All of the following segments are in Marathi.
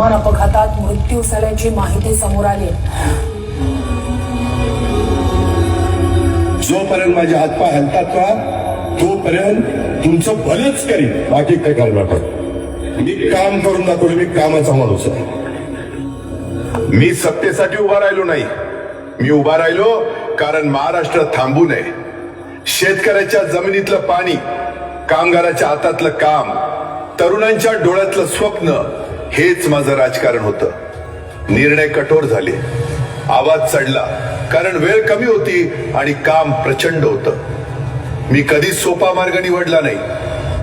विमान अपघातात मृत्यू झाल्याची माहिती समोर आली. जोपर्यंत माझे हातपाय हलतात का तोपर्यंत तुमचं भलंच करीन. बाकी काय करणार पण मी काम करून दाखवलं मी कामाचा माणूस आहे. मी सत्तेसाठी उभा राहिलो नाही. मी उभा राहिलो कारण महाराष्ट्र थांबू नये. शेतकऱ्याच्या जमिनीतलं पाणी कामगाराच्या हातातलं काम तरुणांच्या डोळ्यातलं स्वप्न हेच माझं राजकारण होतं. निर्णय कठोर झाले. आवाज चढला. कारण वेळ कमी होती आणि काम प्रचंड होतं. मी कधीच सोपा मार्ग निवडला नाही.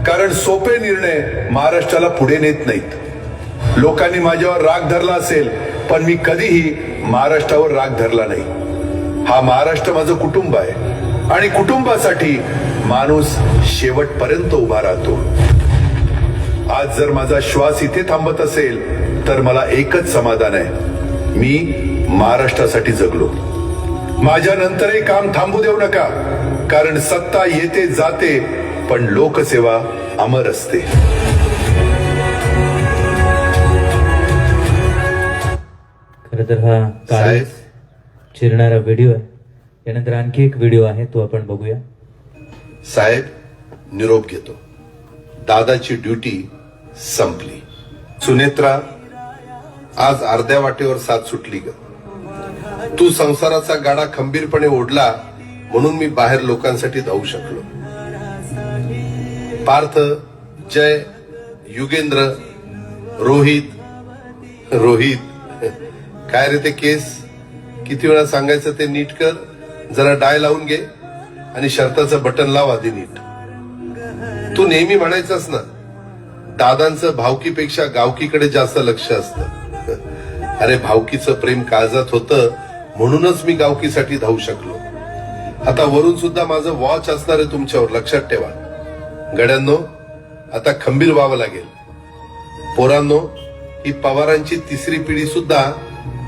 कारण सोपे निर्णय महाराष्ट्राला पुढे नेत नाहीत. लोकांनी माझ्यावर राग धरला असेल पण मी कधीही महाराष्ट्रावर राग धरला नाही. हा महाराष्ट्र माझं कुटुंब आहे. आणि कुटुंबासाठी माणूस शेवटपर्यंत उभा राहतो. आज जर माझा श्वास इथे थांबत असेल तर मला एकच समाधान आहे. मी महाराष्ट्रासाठी जगलो. माझ्या नंतरही काम थांबू देऊ नका कारण सत्ता येते जाते पण लोकसेवा अमर असते. खरं तर हा काळीच चिरणारा व्हिडिओ आहे. त्यानंतर आणखी एक व्हिडिओ आहे तो आपण बघूया. साहेब निरोप घेतो. दादाची ड्युटी संपली. सुनेत्रा आज अर्ध्या वाटेवर साथ सुटली ग. तू संसाराचा गाडा खंबीरपणे ओढला म्हणून मी बाहेर लोकांसाठी धावू शकलो. पार्थ जय युगेंद्र रोहित रोहित. काय रे ते केस? किती वेळा सांगायचं ते नीट कर? जरा डाय लावून घे आणि शर्ताचं बटन लाव आधी नीट. तू नेहमी म्हणायचंस ना दादांचं भावकीपेक्षा गावकीकडे जास्त लक्ष असतं. अरे भावकीचं प्रेम काळजात होतं म्हणूनच मी गावकीसाठी धावू शकलो. आता वरून सुद्धा माझं वॉच असणार आहे तुमच्यावर लक्षात ठेवा. गड्यांनो आता खंबीर व्हावं लागेल. पोरांनो ही पवारांची तिसरी पिढी सुद्धा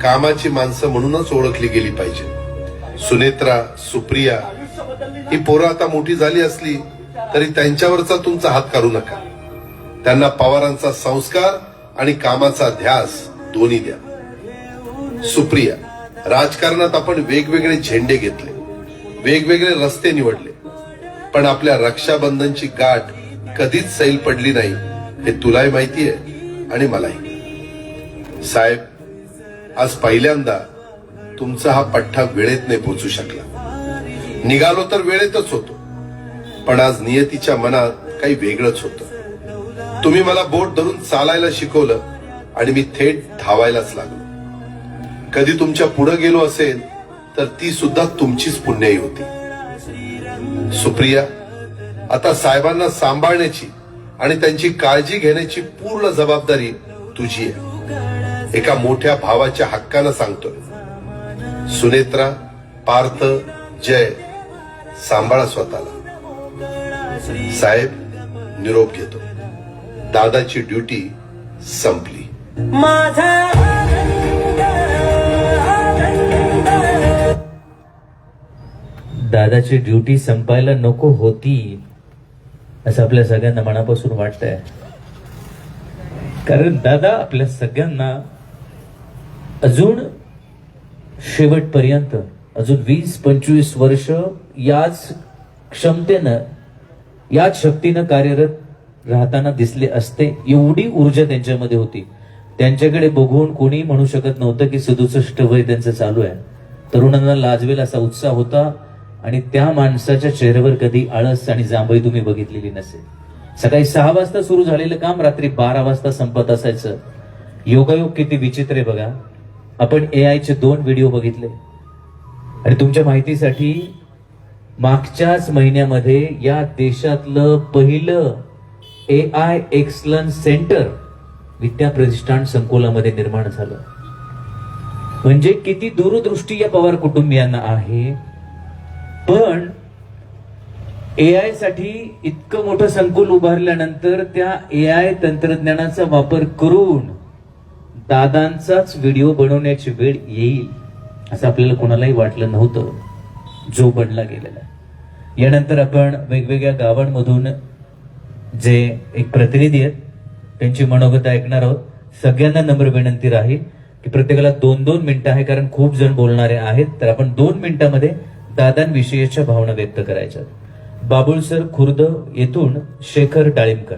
कामाची माणसं म्हणूनच ओळखली गेली पाहिजे. सुनेत्रा सुप्रिया ही पोरं आता मोठी झाली असली तरी त्यांच्यावरचा तुमचा हात काढू नका. त्यांना पवारांचा संस्कार आणि कामाचा ध्यास दोन्ही द्या. सुप्रिया राजकारणात आपण वेगवेगळे झेंडे घेतले वेगवेगळे रस्ते निवडले पण आपल्या रक्षाबंधनची गाठ कधीच सैल पडली नाही हे तुलाही माहिती आहे आणि मलाही. साहेब आज पहिल्यांदा तुमचा हा पठ्ठा वेळेत नाही पोचू शकला. निघालो तर वेळेतच होतो पण आज नियतीच्या मनात काही वेगळंच होतं. तुम्ही मला बोट धरून चालायला शिकवलं आणि मी थेट धावायलाच लागलो. कधी तुमच्यापुढे गेलो असेल तर ती सुद्धा तुमचीच पुण्याई होती. सुप्रिया आता साहेबांना सांभाळण्याची आणि त्यांची काळजी घेण्याची पूर्ण जबाबदारी तुझी आहे. एका मोठ्या भावाच्या हक्कानं सांगतोय. सुनेत्रा पार्थ जय सांभाळा स्वतःला. साहेब निरोप घेतो. दादाची ड्युटी संपली. माझा दादाची ड्युटी संपायला नको होती असं आपल्या सगळ्यांना मनापासून वाटतंय. कारण दादा आपल्या सगळ्यांना अजून शेवटपर्यंत अजून वीस पंचवीस वर्ष याच क्षमतेनं याच शक्तीनं कार्यरत राहताना दिसले असते एवढी ऊर्जा त्यांच्यामध्ये होती. त्यांच्याकडे बघून कोणी म्हणू शकत नव्हतं की सदुसष्ट वय त्यांचं चालू आहे. तरुणांना लाजवेल असा उत्साह होता आणि त्या माणसाच्या चेहऱ्यावर कधी आळस आणि जांभई तुम्ही बघितलेली नसेल सकाळी सहा वाजता सुरू झालेलं काम रात्री बारा वाजता संपत असायचं. योगायोग किती विचित्र आहे बघा. आपण ए चे दोन व्हिडिओ बघितले. आणि तुमच्या माहितीसाठी मागच्याच महिन्यामध्ये या देशातलं पहिलं A I excellence centre Vidya Pratishthan संकुलामध्ये निर्माण झालं. म्हणजे किती दूरदृष्टी या पवार कुटुंबियांना आहे. पण ए आयसाठी इतकं मोठं संकुल उभारल्यानंतर त्या ए आय तंत्रज्ञानाचा वापर करून दादांचाच व्हिडिओ बनवण्याची वेळ येईल असं आपल्याला कोणालाही वाटलं नव्हतं. जो बनला गेलेला यानंतर आपण वेगवेगळ्या गावांमधून जे एक प्रतिनिधी आहेत त्यांची मनोगत ऐकणार आहोत. सगळ्यांना नम्र विनंती राहील की प्रत्येकाला दोन दोन मिनिटं आहे कारण खूप जण बोलणारे आहेत. तर आपण दोन मिनिटांमध्ये दादांविषयीच्या भावना व्यक्त करायच्या बाबुळसर खुर्द येथून शेखर डाळिंबकर.